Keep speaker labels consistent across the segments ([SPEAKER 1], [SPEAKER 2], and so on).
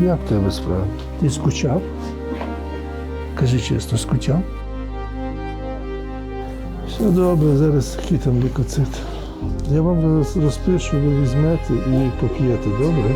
[SPEAKER 1] Як в тебе справа?
[SPEAKER 2] Ти скучав? Кажи чесно, скучав?
[SPEAKER 1] Все добре, зараз який там лікоцит. Я вам розпишу, ви візьмете і поп'єте, добре?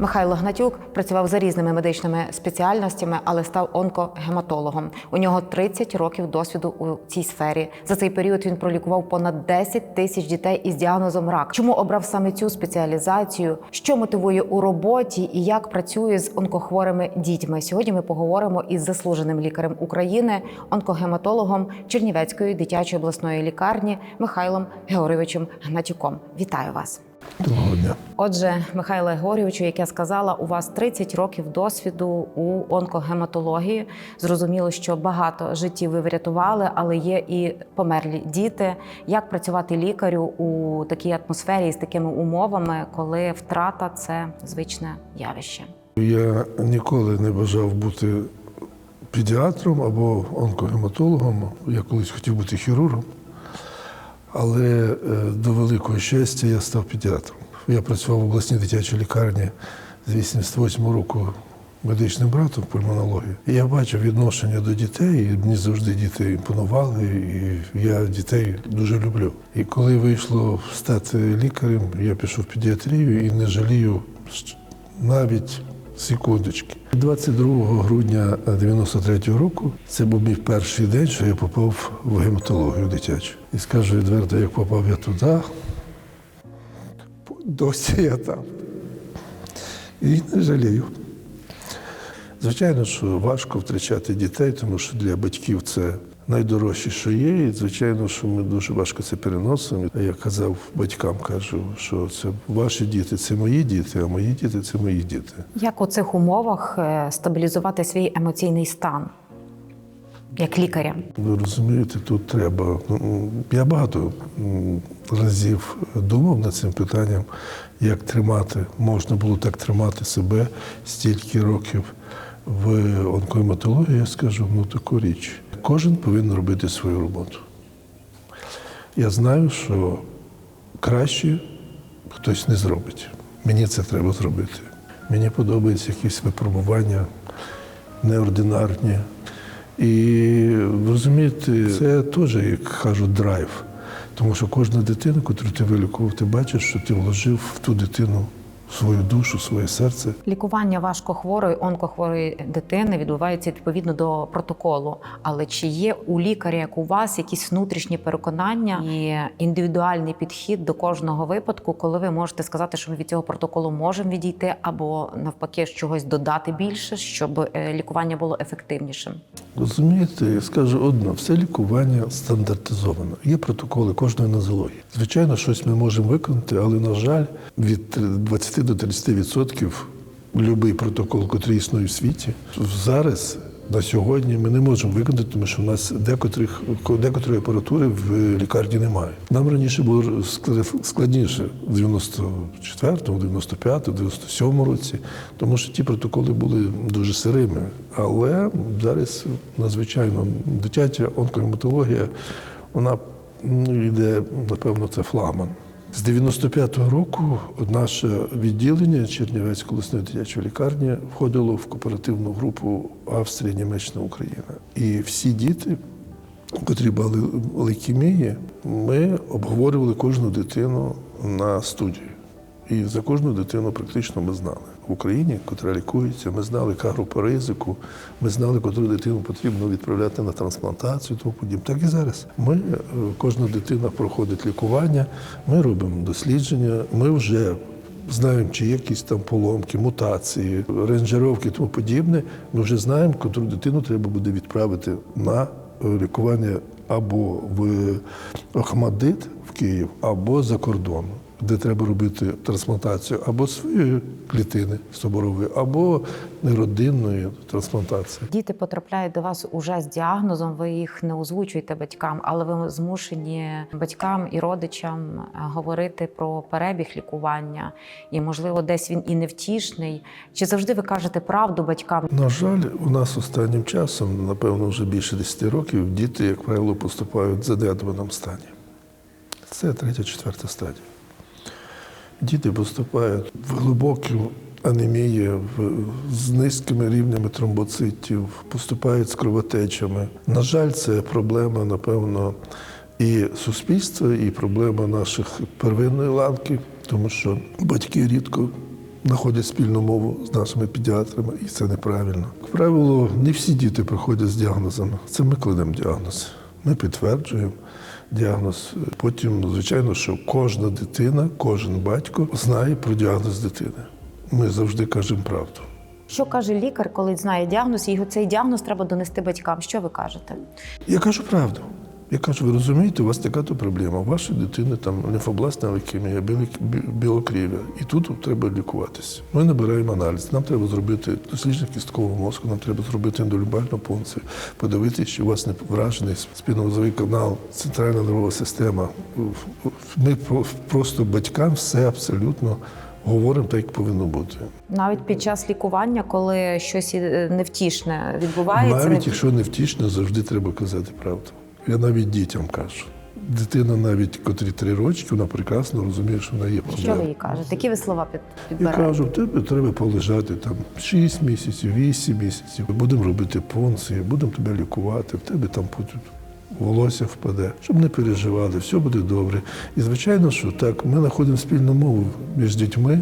[SPEAKER 3] Михайло Гнатюк працював за різними медичними спеціальностями, але став онкогематологом. У нього 30 років досвіду у цій сфері. За цей період він пролікував понад 10 тисяч дітей із діагнозом рак. Чому обрав саме цю спеціалізацію? Що мотивує у роботі і як працює з онкохворими дітьми? Сьогодні ми поговоримо із заслуженим лікарем України, онкогематологом Чернівецької дитячої обласної лікарні Михайлом Георгійовичем Гнатюком. Вітаю вас!
[SPEAKER 1] Доброго дня.
[SPEAKER 3] Отже, Михайло Георгійовичу, як я сказала, у вас 30 років досвіду у онкогематології. Зрозуміло, що багато життів ви врятували, але є і померлі діти. Як працювати лікарю у такій атмосфері з такими умовами, коли втрата це звичне явище?
[SPEAKER 1] Я ніколи не бажав бути педіатром або онкогематологом. Я колись хотів бути хірургом, але е, до великого щастя я став педіатром. Я працював в обласній дитячій лікарні з 88 року медичним братом в пульмонології. І я бачив відношення до дітей, і мені завжди діти імпонували, і я дітей дуже люблю. І коли вийшло стати лікарем, я пішов в педіатрію і не жалію навіть секундочки. 22 грудня 93-го року це був мій перший день, що я попав в гематологію дитячу. І скажу відверто, як попав я туди, досі я там. І не жалію. Звичайно, що важко втрачати дітей, тому що для батьків це найдорожче, що є. І звичайно, що ми дуже важко це переносимо. Я казав батькам, кажу, що це ваші діти, це мої діти, а мої діти це мої діти.
[SPEAKER 3] Як у цих умовах е, стабілізувати свій емоційний стан як лікаря?
[SPEAKER 1] Ви розумієте, тут треба. Я багато разів думав над цим питанням, як тримати, можна було так тримати себе стільки років в онкоематології. Я скажу ну таку річ. Кожен повинен робити свою роботу. Я знаю, що краще хтось не зробить. Мені це треба зробити. Мені подобаються якісь випробування неординарні. І розумієте, це теж, як кажуть, драйв. Тому що кожна дитина, яку ти вилікував, ти бачиш, що ти вложив в ту дитину свою душу, своє серце.
[SPEAKER 3] Лікування важкохворої онкохворої дитини відбувається відповідно до протоколу. Але чи є у лікаря, як у вас, якісь внутрішні переконання і індивідуальний підхід до кожного випадку, коли ви можете сказати, що ми від цього протоколу можемо відійти, або навпаки чогось додати більше, щоб е, лікування було ефективнішим?
[SPEAKER 1] Розумієте, я скажу одно, все лікування стандартизовано. Є протоколи кожної нозології. Звичайно, щось ми можемо виконати, але, на жаль, від 20 до 30% будь-який протокол, який існує в світі, зараз. На сьогодні ми не можемо виконати, тому що в нас декотрих декотрої апаратури в лікарні немає. Нам раніше було склад- складніше в 94-му, 95-му, 97-му році, тому що ті протоколи були дуже сирими. Але зараз надзвичайно дитяча онкогематологія, вона ну, йде, напевно, це флагман. З 95-го року наше відділення Чернівецької обласної дитячої лікарні входило в кооперативну групу Австрія, Німеччина, Україна. І всі діти, котрі мали лейкемії, ми обговорювали кожну дитину на студії. І за кожну дитину практично ми знали. В Україні, котра лікується, ми знали, яка група ризику, ми знали, котру дитину потрібно відправляти на трансплантацію, тому подібне. Так і зараз. Ми, е, кожна дитина проходить лікування, ми робимо дослідження, ми вже знаємо, чи є якісь там поломки, мутації, рейнджеровки і тому подібне. Ми вже знаємо, котру дитину треба буде відправити на е, лікування або в Охмадит в Київ, або за кордон, де треба робити трансплантацію або своєї клітини соборової, або неродинної трансплантації.
[SPEAKER 3] Діти потрапляють до вас уже з діагнозом. Ви їх не озвучуєте батькам, але ви змушені батькам і родичам е, говорити про перебіг лікування, і можливо, десь він і невтішний. Чи завжди ви кажете правду батькам?
[SPEAKER 1] На жаль, у нас останнім часом, напевно, вже більше 10 років, діти, як правило, поступають в занедбаному стані. Це третя, четверта стадія. Діти поступають в глибоку анемію, з низькими рівнями тромбоцитів, поступають з кровотечами. На жаль, це проблема, напевно, і суспільства, і проблема наших первинної ланки, тому що батьки рідко знаходять спільну мову з нашими педіатрами, і це неправильно. Як правило, не всі діти приходять з діагнозами. Це ми кладемо діагноз. Ми підтверджуємо діагноз. Потім, звичайно, що кожна дитина, кожен батько знає про діагноз дитини. Ми завжди кажемо правду.
[SPEAKER 3] Що каже лікар, коли знає діагноз, і його цей діагноз треба донести батькам? Що ви кажете?
[SPEAKER 1] Я кажу правду. Я кажу, ви розумієте, у вас така то проблема. У вашої дитини там лімфобластна лейкемія, білокрів'я. І тут треба лікуватися. Ми набираємо аналіз. Нам треба зробити дослідження кісткового мозку, нам треба зробити ендолюбальну пункцію, подивитися, чи у вас не вражений спінозовий канал, центральна нервова система. Ми про- просто батькам все абсолютно говоримо так, як повинно бути.
[SPEAKER 3] Навіть під час лікування, коли щось е, невтішне відбувається,
[SPEAKER 1] Навіть якщо не втішно, завжди треба казати правду. Я навіть дітям кажу. Дитина, навіть котрі три рочки, вона прекрасно розуміє, що вона є
[SPEAKER 3] що ви
[SPEAKER 1] проблема.
[SPEAKER 3] їй кажете? Які ви слова під,
[SPEAKER 1] Я кажу, тебе треба полежати там 6 місяців, 8 місяців. Будемо робити пункції, будемо тебе лікувати, в тебе там волосся впаде, щоб не переживали, все буде добре. І звичайно, що так, ми знаходимо спільну мову між дітьми,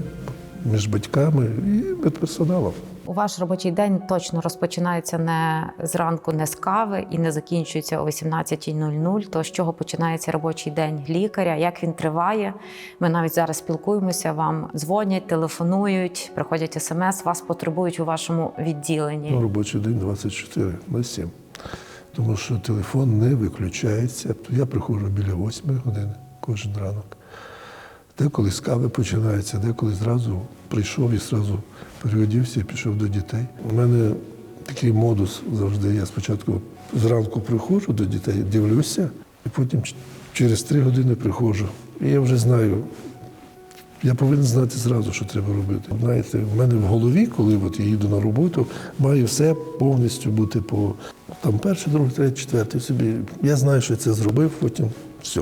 [SPEAKER 1] між батьками і медперсоналом.
[SPEAKER 3] У ваш робочий день точно розпочинається не зранку, не з кави і не закінчується о 18.00. То з чого починається робочий день лікаря? Як він триває? Ми навіть зараз спілкуємося. Вам дзвонять, телефонують, приходять смс, вас потребують у вашому відділенні.
[SPEAKER 1] Ну, робочий день 24 на 7. Тому що телефон не виключається. Я приходжу біля 8 години кожен ранок. Деколи з кави починається, деколи зразу прийшов і зразу переодівся і пішов до дітей. У мене такий модус завжди. Я спочатку зранку приходжу до дітей, дивлюся, і потім через три години приходжу. І я вже знаю, я повинен знати зразу, що треба робити. Знаєте, в мене в голові, коли от я їду на роботу, має все повністю бути по там перший, другий, третій, четвертий собі. Я знаю, що я це зробив, потім все.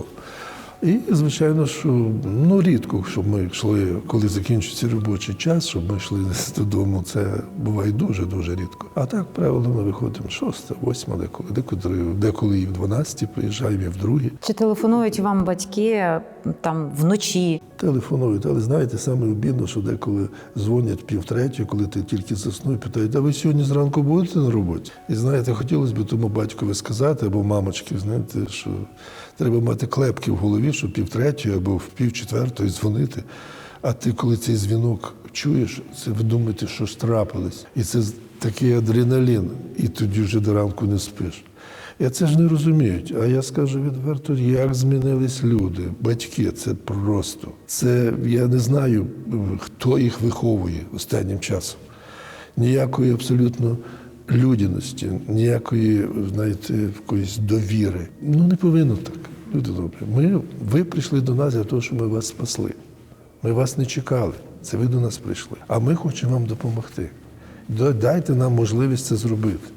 [SPEAKER 1] І, звичайно, що ну рідко, щоб ми йшли, коли закінчується робочий час, щоб ми йшли додому. Це буває дуже дуже рідко. А так, правило, ми виходимо шоста, восьма, деколи, деколи, деколи і в 12 приїжджаємо, і в другій.
[SPEAKER 3] Чи телефонують вам батьки там вночі?
[SPEAKER 1] Телефонують, але знаєте, саме обідно, що деколи дзвонять півтретє, коли ти тільки заснув, питають, а ви сьогодні зранку будете на роботі? І знаєте, хотілося б тому батькові сказати, або мамочки, знаєте, що треба мати клепки в голові, щоб півтретє або в півчетвертої дзвонити. А ти, коли цей дзвінок чуєш, це ви думаєте, що ж трапилось. І це такий адреналін, і тоді вже до ранку не спиш. Я це ж не розуміють. А я скажу відверто, як змінились люди, батьки. Це просто. Це я не знаю, хто їх виховує останнім часом. Ніякої абсолютно людяності, ніякої, знаєте, якоїсь довіри. Ну не повинно так. Люди добрі. Ми, ви прийшли до нас для того, щоб ми вас спасли. Ми вас не чекали. Це ви до нас прийшли. А ми хочемо вам допомогти. Дайте нам можливість це зробити.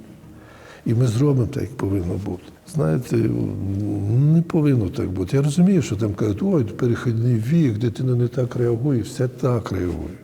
[SPEAKER 1] І ми зробимо так, як повинно бути. Знаєте, не повинно так бути. Я розумію, що там кажуть, ой, перехідний вік, дитина не так реагує, все так реагує.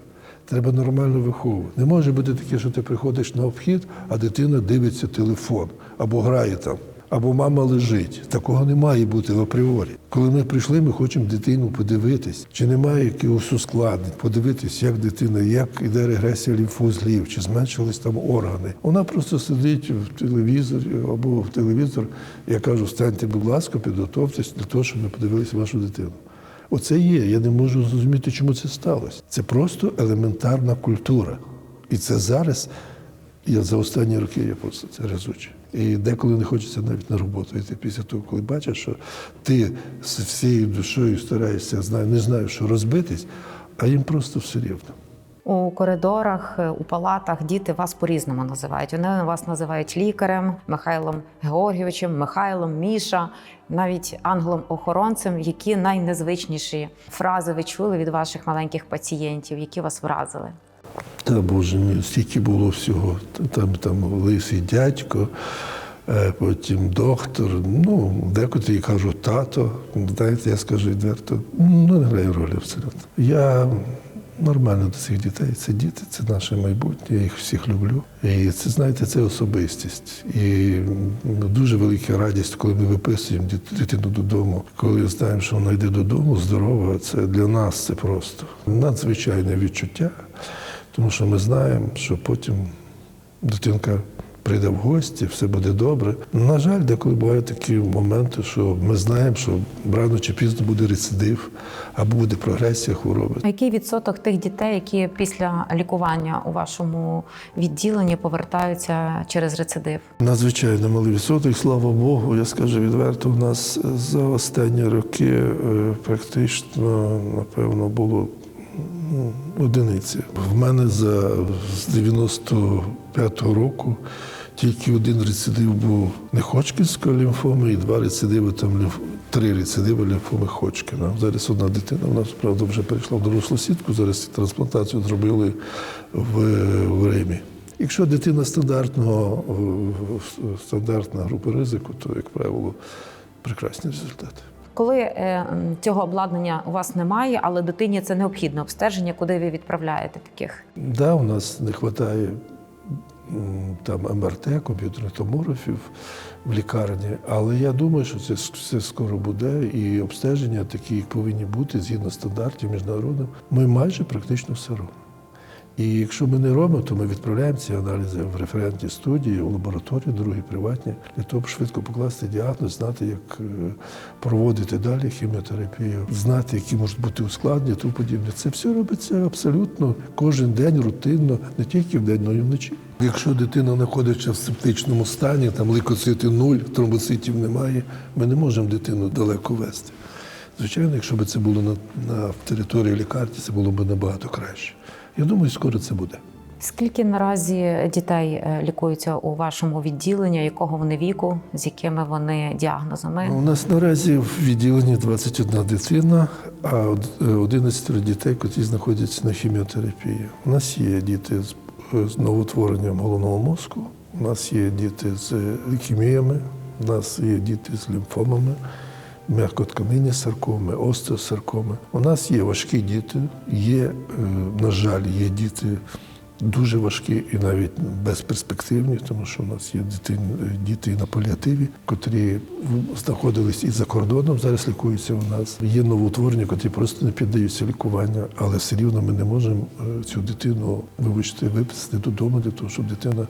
[SPEAKER 1] Треба нормально виховувати. Не може бути таке, що ти приходиш на обхід, а дитина дивиться телефон або грає там, або мама лежить. Такого не має бути в апріорі. Коли ми прийшли, ми хочемо дитину подивитись, чи немає якихось ускладнень, подивитись, як дитина, як іде регресія лімфоузлів, чи зменшились там органи. Вона просто сидить в телевізорі або в телевізор. Я кажу, станьте, будь ласка, підготовтесь для того, щоб ми подивилися вашу дитину. Оце є. Я не можу зрозуміти, чому це сталося. Це просто елементарна культура. І це зараз, я за останні роки я просто це разуче. І деколи не хочеться навіть на роботу йти після того, коли бачиш, що ти з всією душою стараєшся, знаю, не знаю, що розбитись, а їм просто все рівно.
[SPEAKER 3] У коридорах, е, у палатах діти вас по-різному називають. Вони вас називають лікарем, Михайлом Георгійовичем, Михайлом, Міша, навіть ангелом-охоронцем. Які найнезвичніші фрази ви чули від ваших маленьких пацієнтів, які вас вразили?
[SPEAKER 1] Та Боже мій, стільки було всього. Там, там лисий дядько, е, потім доктор. Ну, декотрі кажуть тато. Знаєте, я скажу відверто, ну не грає ролі абсолютно. Я нормально до цих дітей. Це діти, це наше майбутнє, я їх всіх люблю. І це, знаєте, це особистість. І ну, дуже велика радість, коли ми виписуємо дитину додому, коли знаємо, що вона йде додому здорова. Це для нас це просто надзвичайне відчуття, тому що ми знаємо, що потім дитинка прийде в гості, все буде добре. На жаль, деколи бувають такі моменти, що ми знаємо, що рано чи пізно буде рецидив або буде прогресія хвороби.
[SPEAKER 3] А який відсоток тих дітей, які після лікування у вашому відділенні повертаються через рецидив?
[SPEAKER 1] Надзвичайно малий відсоток, слава Богу. Я скажу відверто, у нас за останні роки е, практично, напевно, було одиниці. В мене за з 95-го року тільки один рецидив був не Ходжкінської лімфоми і два рецидиви там лімф... три рецидиви лімфоми Ходжкіна. Зараз одна дитина в нас, правда, вже перейшла в дорослу сітку. Зараз трансплантацію зробили в, в Римі. Якщо дитина стандартного стандартна група ризику, то, як правило, прекрасні результати.
[SPEAKER 3] Коли е, цього обладнання у вас немає, але дитині це необхідне обстеження, куди ви відправляєте таких?
[SPEAKER 1] Да, у нас не вистачає там МРТ, комп'ютерних томографів в лікарні, але я думаю, що це все скоро буде, і обстеження такі, як повинні бути згідно стандартів міжнародних. Ми майже практично все робимо. І якщо ми не робимо, то ми відправляємо ці аналізи в референтні студії, у лабораторії, другі приватні, для того, щоб швидко покласти діагноз, знати, як е, проводити далі хіміотерапію, знати, які можуть бути ускладнення, тому подібне. Це все робиться абсолютно кожен день, рутинно, не тільки вдень, але й вночі. Якщо дитина знаходиться в септичному стані, там лейкоцити нуль, тромбоцитів немає, ми не можемо дитину далеко вести. Звичайно, якщо б це було на, на території лікарні, це було б набагато краще. Я думаю, скоро це буде.
[SPEAKER 3] Скільки наразі дітей е, лікуються у вашому відділенні, якого вони віку, з якими вони діагнозами?
[SPEAKER 1] У нас наразі в відділенні 21 дитина, а од- е, 11 дітей, які знаходяться на хіміотерапії. У нас є діти з, е, з новоутворенням головного мозку, у нас є діти з е, у нас є діти з лімфомами, м'якотканинні саркоми, остеосаркоми. У нас є важкі діти, є, е, на жаль, є діти. Дуже важкі і навіть безперспективні, тому що у нас є діти, діти на паліативі, котрі знаходились і за кордоном, зараз лікуються у нас. Є новоутворення, котрі просто не піддаються лікуванню, але все рівно ми не можемо е, цю дитину вибачте, виписати додому для того, щоб дитина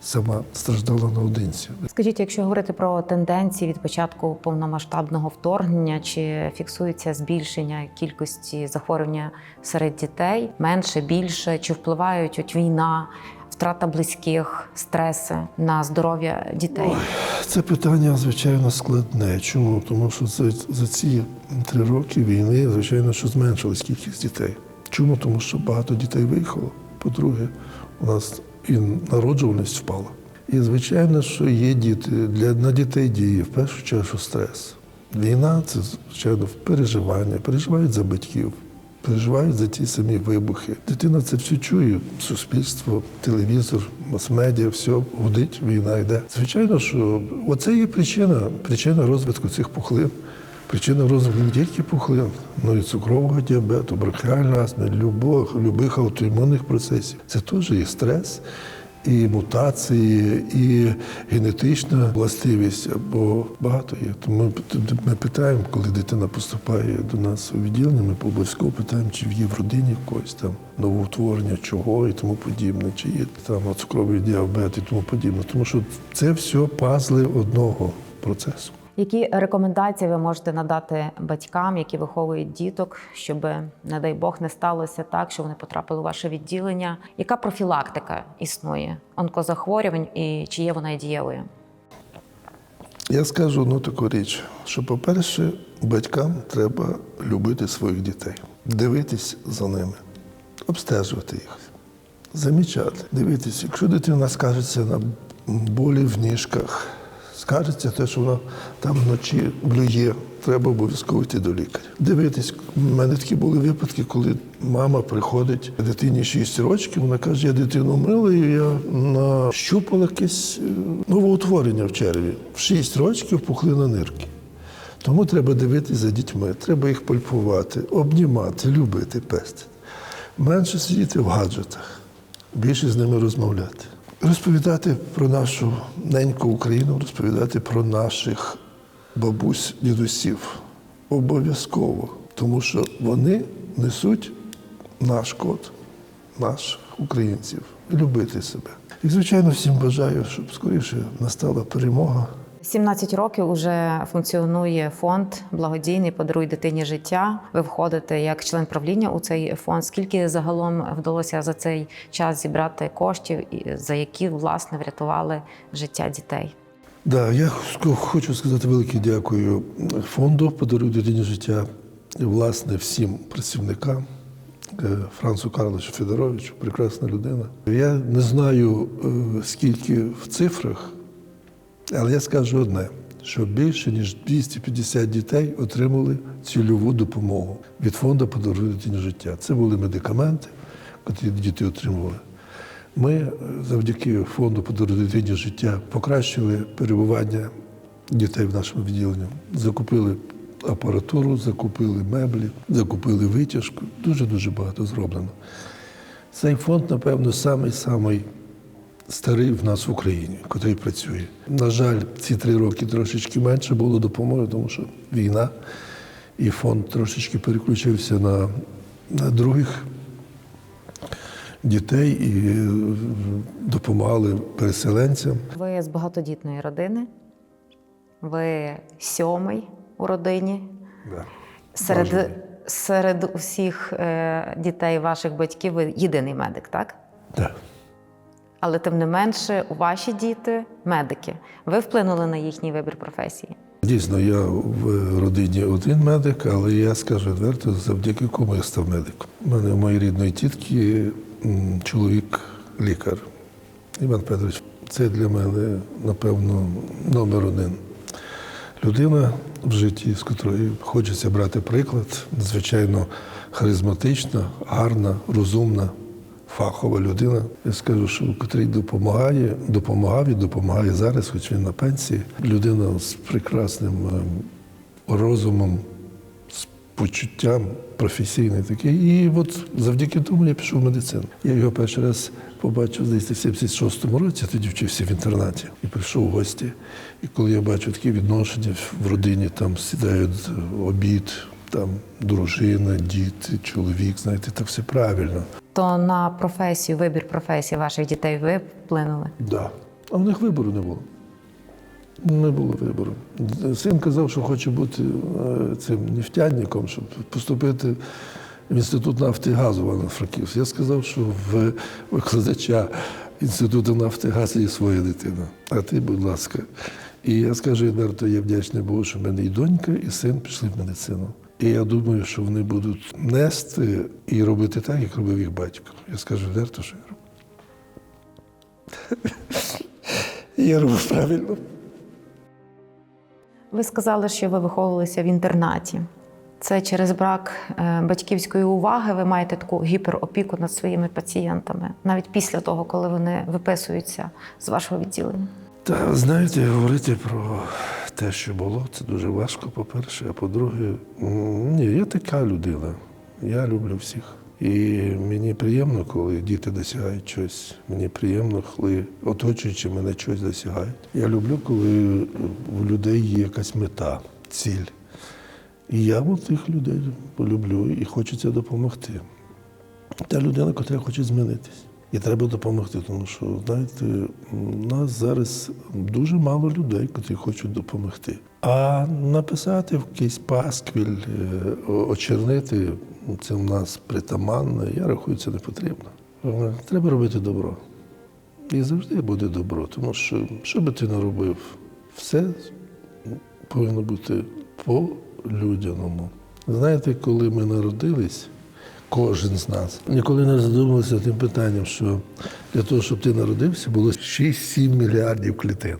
[SPEAKER 1] сама страждала наодинці.
[SPEAKER 3] Скажіть, якщо говорити про тенденції від початку повномасштабного вторгнення, чи фіксується збільшення кількості захворювання серед дітей менше, більше, чи впливають от війна, втрата близьких, стреси на здоров'я дітей?
[SPEAKER 1] Це питання, звичайно, складне. Чому? Тому що за, за ці три роки війни, звичайно, що зменшилась кількість дітей. Чому? Тому що багато дітей виїхало. По-друге, у нас і народжуваність впала. І звичайно, що є діти. Для на дітей діє в першу чергу стрес. Війна це, звичайно, переживання, переживають за батьків, переживають за ті самі вибухи. Дитина це все чує. Суспільство, телевізор, мас-медіа, все гудить, війна йде. Звичайно, що оце є причина, причина розвитку цих пухлин. Причина розвитку не тільки пухлин, але й цукрового діабету, бронхіальної астми, любих, любих аутоімунних процесів. Це теж і стрес, і мутації, і генетична властивість, бо багато є. Тому ми, питаємо, коли дитина поступає до нас у відділення, ми обов'язково питаємо, чи є в родині когось там новоутворення, чого і тому подібне, чи є там цукровий діабет і тому подібне. Тому що це все пазли одного процесу.
[SPEAKER 3] Які рекомендації ви можете надати батькам, які виховують діток, щоб, не дай Бог, не сталося так, що вони потрапили у ваше відділення? Яка профілактика існує онкозахворювань і чи є вона дієвою?
[SPEAKER 1] Я скажу одну таку річ, що, по-перше, батькам треба любити своїх дітей, дивитись за ними, обстежувати їх, замічати, дивитись, якщо дитина скажеться на болі в ніжках, скажеться те, що вона там вночі блює, треба обов'язково йти до лікаря. Дивитись, у мене такі були випадки, коли мама приходить дитині 6 років, вона каже, я дитину мила, і я нащупала якесь е, новоутворення в черві. В 6 років пухлина нирки. Тому треба дивитись за дітьми, треба їх пальпувати, обнімати, любити, пестити. Менше сидіти в гаджетах, більше з ними розмовляти. Розповідати про нашу неньку Україну, розповідати про наших бабусь, дідусів. Обов'язково. Тому що вони несуть наш код, наших українців, любити себе. І, звичайно, всім бажаю, щоб скоріше настала перемога.
[SPEAKER 3] 17 років уже функціонує фонд благодійний Подаруй дитині життя. Ви входите як член правління у цей фонд. Скільки загалом вдалося за цей час зібрати коштів, за які власне врятували життя дітей?
[SPEAKER 1] Да, я хочу сказати велике дякую фонду «Подаруй дитині життя і, власне, всім працівникам. е, Францу Карловичу Федоровичу, прекрасна людина. Я не знаю, е, скільки в цифрах, але я скажу одне: що більше ніж 250 дітей отримали цільову допомогу від фонду «Подаруй дитині життя. Це були медикаменти, які діти отримували. Ми е, завдяки фонду «Подаруй дитині життя покращили перебування дітей в нашому відділенні. Закупили апаратуру, закупили меблі, закупили витяжку. Дуже дуже багато зроблено. Цей фонд, напевно, самий-самий старий в нас в Україні, який працює. На жаль, ці три роки трошечки менше було допомоги, тому що війна, і фонд трошечки переключився на, на других дітей і е, допомагали переселенцям.
[SPEAKER 3] Ви з багатодітної родини, ви сьомий у родині. Серед,
[SPEAKER 1] Важливий.
[SPEAKER 3] серед усіх е, дітей ваших батьків ви єдиний медик, так?
[SPEAKER 1] Так.
[SPEAKER 3] Але тим не менше, ваші діти медики. Ви вплинули на їхній вибір професії.
[SPEAKER 1] Дійсно, я в родині один медик, але я скажу відверто, завдяки кому я став медиком. У мене у моїй рідної тітки чоловік лікар. Іван Петрович, це для мене, напевно, номер один. Людина в житті, з котрої хочеться брати приклад, надзвичайно харизматична, гарна, розумна, фахова людина. Я скажу, що котрий допомагає, допомагав і допомагає зараз, хоч він на пенсії. Людина з прекрасним ем, розумом, з почуттям професійний такий. І от завдяки тому я пішов в медицину. Я його перший раз побачив, здається, в 76-му році, тоді вчився в інтернаті і прийшов в гості. І коли я бачу такі відношення в родині, там сідають обід, там дружина, діти, чоловік, знаєте, так все правильно.
[SPEAKER 3] То на професію, вибір професії ваших дітей ви вплинули.
[SPEAKER 1] Да. А в них вибору не було. Не було вибору. Син казав, що хоче бути е, цим нефтяником, щоб поступити в інститут нафти і газу в Івано-Франківськ. Я сказав, що в викладача інституту нафти і газу є своя дитина. А ти, будь ласка. І я скажу відверто, я вдячний Богу, що в мене і донька, і син пішли в медицину. І я думаю, що вони будуть нести і робити так, як робив їх батько. Я скажу відверто, що я роблю. Я робив правильно.
[SPEAKER 3] Ви сказали, що ви виховувалися в інтернаті. Це через брак е, батьківської уваги ви маєте таку гіперопіку над своїми пацієнтами, навіть після того, коли вони виписуються з вашого відділення.
[SPEAKER 1] Та знаєте, говорити про те, що було, це дуже важко, по-перше. А по-друге, ні, я така людина. Я люблю всіх. І мені приємно, коли діти досягають щось. Мені приємно, коли оточуючи мене щось досягають. Я люблю, коли у людей є якась мета, ціль. І я от тих людей полюблю і хочеться допомогти. Та людина, яка хоче змінитись. І треба допомогти, тому що, знаєте, у нас зараз дуже мало людей, які хочуть допомогти. А написати в якийсь пасквіль, е, очернити це в нас притаманно, я рахую, це не потрібно. Е, Треба робити добро. І завжди буде добро, тому що, що би ти не робив, все повинно бути по-людяному. Знаєте, коли ми народились, кожен з нас ніколи не задумувався тим питанням, що для того, щоб ти народився, було 6-7 мільярдів клітин.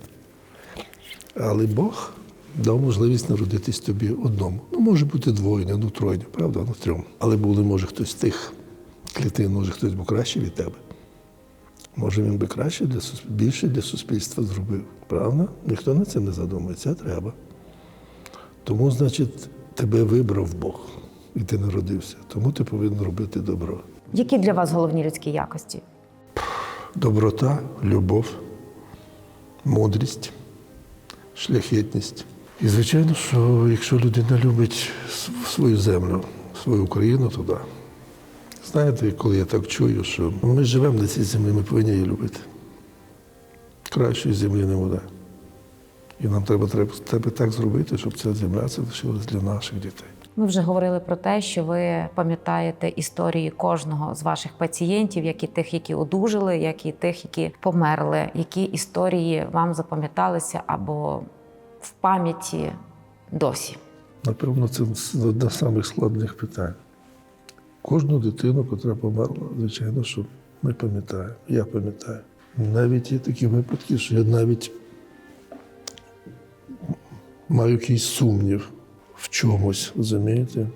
[SPEAKER 1] Але Бог дав можливість народитись тобі одному. Ну, може бути двоє, ну троє, правда, ну трьом. Але були, може, хтось з тих клітин, може хтось був краще від тебе. Може, він би краще для більше для суспільства зробив. Правда? Ніхто над цим не задумується, треба. Тому, значить, тебе вибрав Бог, і ти народився. Тому ти повинен робити добро.
[SPEAKER 3] Які для вас головні людські якості?
[SPEAKER 1] Доброта, любов, мудрість, шляхетність. І звичайно, що якщо людина любить свою землю, свою Україну, то да. Знаєте, коли я так чую, що ми живемо на цій землі, ми повинні її любити. Кращої землі не буде. І нам треба, треба, треба так зробити, щоб ця земля залишилась для наших дітей.
[SPEAKER 3] Ми вже говорили про те, що ви пам'ятаєте історії кожного з ваших пацієнтів, як і тих, які одужали, як і тих, які померли. Які історії вам запам'яталися або в пам'яті досі?
[SPEAKER 1] Напевно, це одне з самих складних питань. Кожну дитину, яка померла, звичайно, що ми пам'ятаємо. Я пам'ятаю. Навіть є такі випадки, що я навіть маю якийсь сумнів в чомусь, розумієте?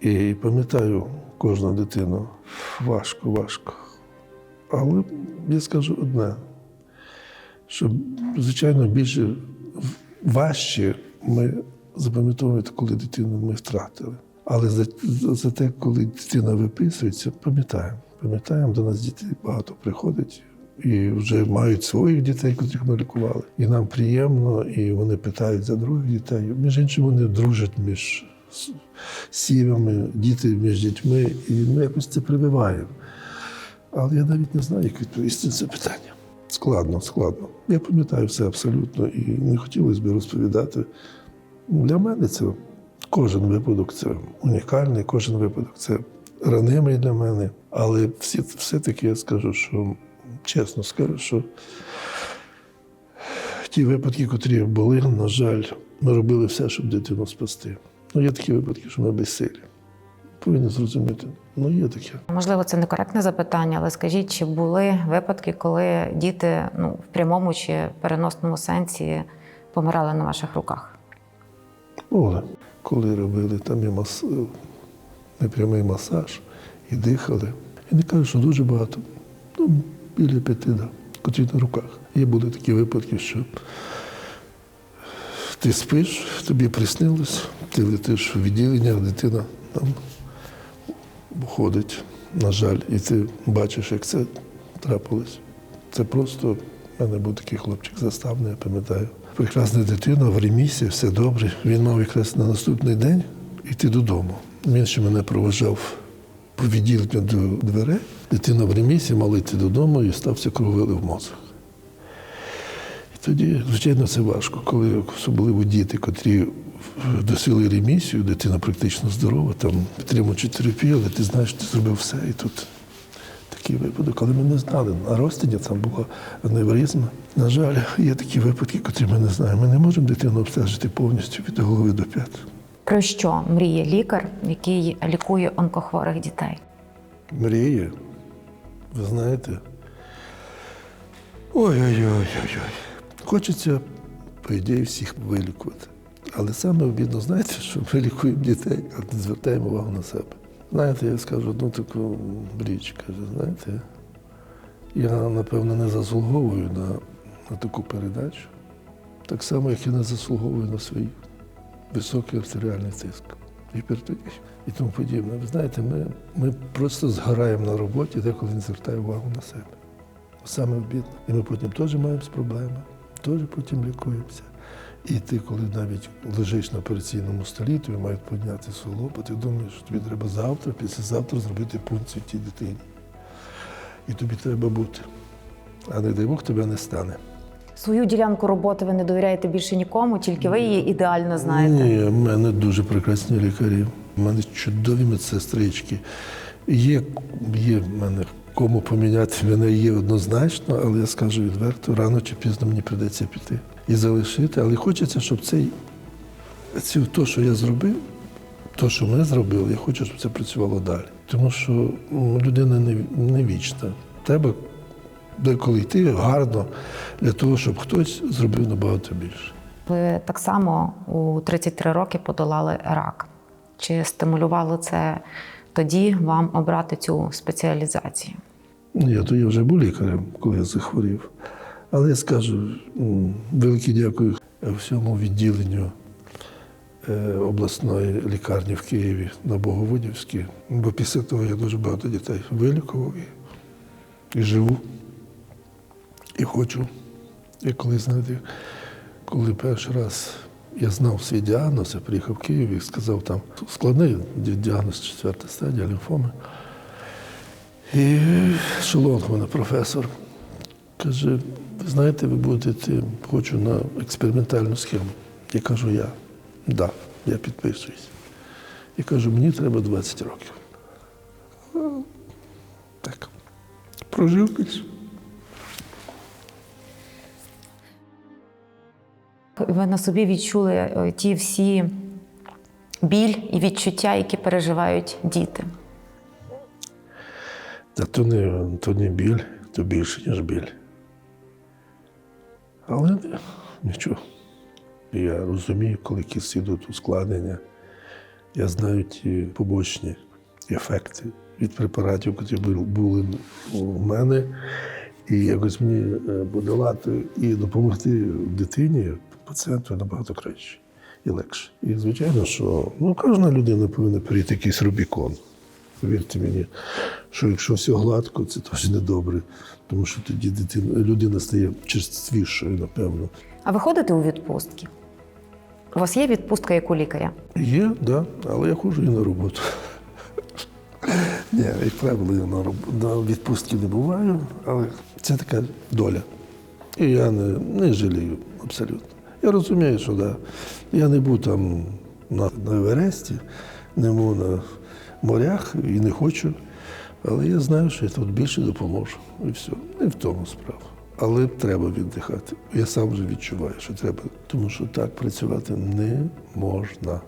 [SPEAKER 1] І пам'ятаю кожну дитину. Важко, важко. Але я скажу одне, що, звичайно, більше важче ми запам'ятовуємо, коли дитину ми втратили. Але за, за те, коли дитина виписується, пам'ятаємо. Пам'ятаємо, до нас дітей багато приходить і вже мають своїх дітей, котрих ми лікували. І нам приємно, і вони питають за других дітей. Між іншим, вони дружать між сім'ями, діти між дітьми, і ми якось це прививаємо. Але я навіть не знаю, як відповісти на це питання. Складно, складно. Я пам'ятаю все абсолютно і не хотілося б розповідати. Для мене це кожен випадок це унікальний, кожен випадок це ранимий для мене. Але все-таки я скажу, що чесно скажу, що ті випадки, котрі були, на жаль, ми робили все, щоб дитину спасти. Ну, є такі випадки, що ми безсилі. Повинні зрозуміти. Ну, є таке.
[SPEAKER 3] Можливо, це некоректне запитання, але скажіть, чи були випадки, коли діти ну, в прямому чи переносному сенсі помирали на ваших руках?
[SPEAKER 1] Були. Коли робили там і мас... непрямий масаж, і дихали. Я не кажу, що дуже багато. Ну, біля п'яти, да, котрі на руках. Є були такі випадки, що ти спиш, тобі приснилось, ти летиш в відділення, а дитина там ходить, на жаль, і ти бачиш, як це трапилось. Це просто в мене був такий хлопчик заставний, я пам'ятаю. Прекрасна дитина в ремісі, все добре. Він мав якраз на наступний день йти додому. Він ще мене проважав по відділенню до дверей. Дитина в ремісі мала йти додому і стався крововилив мозок. І тоді, звичайно, це важко, коли особливо діти, котрі досили ремісію, дитина практично здорова, там підтримуючи терапію, але ти знаєш, ти зробив все, і тут такий випадок. Але ми не знали. На розтині там була аневризма. На жаль, є такі випадки, котрі ми не знаємо. Ми не можемо дитину обстежити повністю від голови до п'ят.
[SPEAKER 3] Про що мріє лікар, який лікує онкохворих дітей?
[SPEAKER 1] Мріє, ви знаєте. Ой-ой-ой-ой-ой. Хочеться, по ідеї, всіх вилікувати. Але саме обідно, знаєте, що ми лікуємо дітей, а не звертаємо увагу на себе. Знаєте, я скажу одну таку річ, каже, знаєте, я, напевно, не заслуговую на, на таку передачу. Так само, як я не заслуговую на свій високий артеріальний тиск, гіпертонію і тому подібне. Ви знаєте, ми, ми просто згораємо на роботі, деколи не звертаємо увагу на себе. Саме обідно. І ми потім теж маємо проблеми, теж потім лікуємося. І ти, коли навіть лежиш на операційному столі, тобі мають підняти солопа, ти думаєш, що тобі треба завтра, післязавтра зробити пункцію тій дитині. І тобі треба бути. А не дай Бог тебе не стане.
[SPEAKER 3] Свою ділянку роботи ви не довіряєте більше нікому, тільки ви її ідеально знаєте.
[SPEAKER 1] Ні, в мене дуже прекрасні лікарі. У мене чудові медсестрички. Є, є в мене кому поміняти мене є однозначно, але я скажу відверто, рано чи пізно мені прийдеться піти і залишити. Але хочеться, щоб цей, ці, то, що я зробив, то, що ми зробили, я хочу, щоб це працювало далі. Тому що людина не, не вічна. Треба деколи йти гарно для того, щоб хтось зробив набагато більше.
[SPEAKER 3] Ви так само у 33 роки подолали рак. Чи стимулювало це тоді вам обрати цю спеціалізацію?
[SPEAKER 1] Ні, то я вже був лікарем, коли я захворів. Але я скажу велике дякую всьому відділенню е, обласної лікарні в Києві на Боговодівській. Бо після того я дуже багато дітей вилікував і живу, і хочу. І коли, знаєте, коли перший раз я знав свій діагноз, я приїхав в Київ і сказав там складний діагноз, четверта стадія лімфоми. І Шелонг, мене професор, каже: ви знаєте, ви будете хочу на експериментальну схему. Я кажу, я. Да, я підписуюсь. Я кажу, мені треба 20 років. Так. Прожив більше.
[SPEAKER 3] Ви на собі відчули е, ті всі біль і відчуття, які переживають діти.
[SPEAKER 1] Та то не, то не біль, то більше, ніж біль. Але нічого. Я розумію, коли якісь йдуть ускладнення. Я знаю ті побочні ефекти від препаратів, які були у мене. І якось мені е, подолати і допомогти дитині, пацієнту набагато краще і легше. І звичайно, що ну, кожна людина повинна перейти якийсь Рубікон. Повірте мені, що якщо все гладко, це теж не добре, тому що тоді дитина, людина стає черствішою, напевно.
[SPEAKER 3] А ви ходите у відпустки? У вас є відпустка як у лікаря?
[SPEAKER 1] Є, да, але я ходжу і на роботу. Ні, як правило, я на, роб- на відпустці не буваю, але це така доля. І я не, не жалію абсолютно. Я розумію, що да, я не був там на, на Евересті, не був на морях і не хочу. Але я знаю, що я тут більше допоможу. І все. Не в тому справа. Але треба віддихати. Я сам вже відчуваю, що треба, тому що так працювати не можна.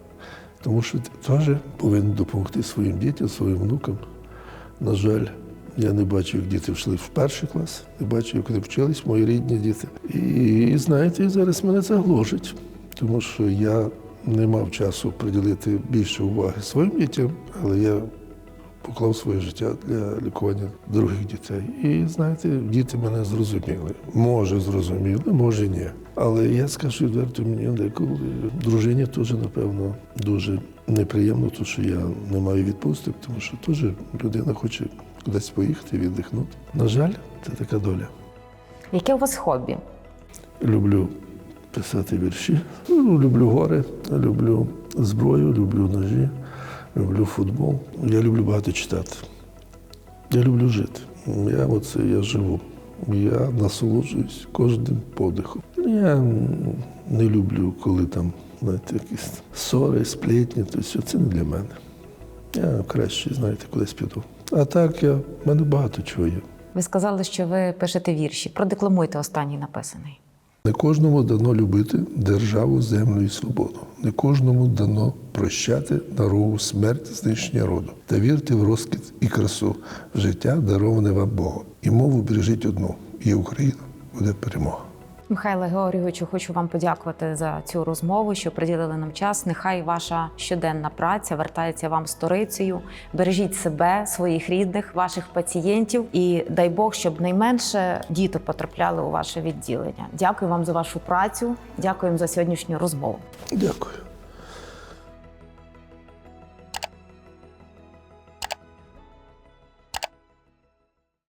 [SPEAKER 1] Тому що теж повинен допомогти своїм дітям, своїм внукам. На жаль, я не бачу, як діти йшли в перший клас, не бачу, як вони вчились, мої рідні діти. І, і знаєте, зараз мене це гложить, тому що я не мав часу приділити більше уваги своїм дітям, але я поклав своє життя для лікування других дітей. І знаєте, діти мене зрозуміли. Може, зрозуміли, може ні. Але я скажу відверто, мені деколи дружині теж, напевно, дуже неприємно, тому що я не маю відпусток, тому що теж людина хоче кудись поїхати, віддихнути. На жаль, це така доля.
[SPEAKER 3] Яке у вас хобі?
[SPEAKER 1] Люблю писати вірші, ну, люблю гори, люблю зброю, люблю ножі, люблю футбол. Я люблю багато читати. Я люблю жити. Я оце я живу. Я насолоджуюсь кожним подихом. Я не люблю, коли там знаєте, якісь ссори, сплетні, то все це не для мене. Я краще, знаєте, кудись піду. А так я, в мене багато чого є.
[SPEAKER 3] Ви сказали, що ви пишете вірші. Продекламуйте останній написаний.
[SPEAKER 1] Не кожному дано любити державу, землю і свободу. Не кожному дано прощати дорогу смерть знищення роду та вірте в розкіт і красу життя, дароване вам Богом. І мову бережіть одну, і Україна буде перемога.
[SPEAKER 3] Михайле Георгійовичу, хочу вам подякувати за цю розмову, що приділили нам час. Нехай ваша щоденна праця вертається вам сторицею. Бережіть себе, своїх рідних, ваших пацієнтів, і дай Бог, щоб найменше діток потрапляли у ваше відділення. Дякую вам за вашу працю. Дякую за сьогоднішню розмову.
[SPEAKER 1] Дякую.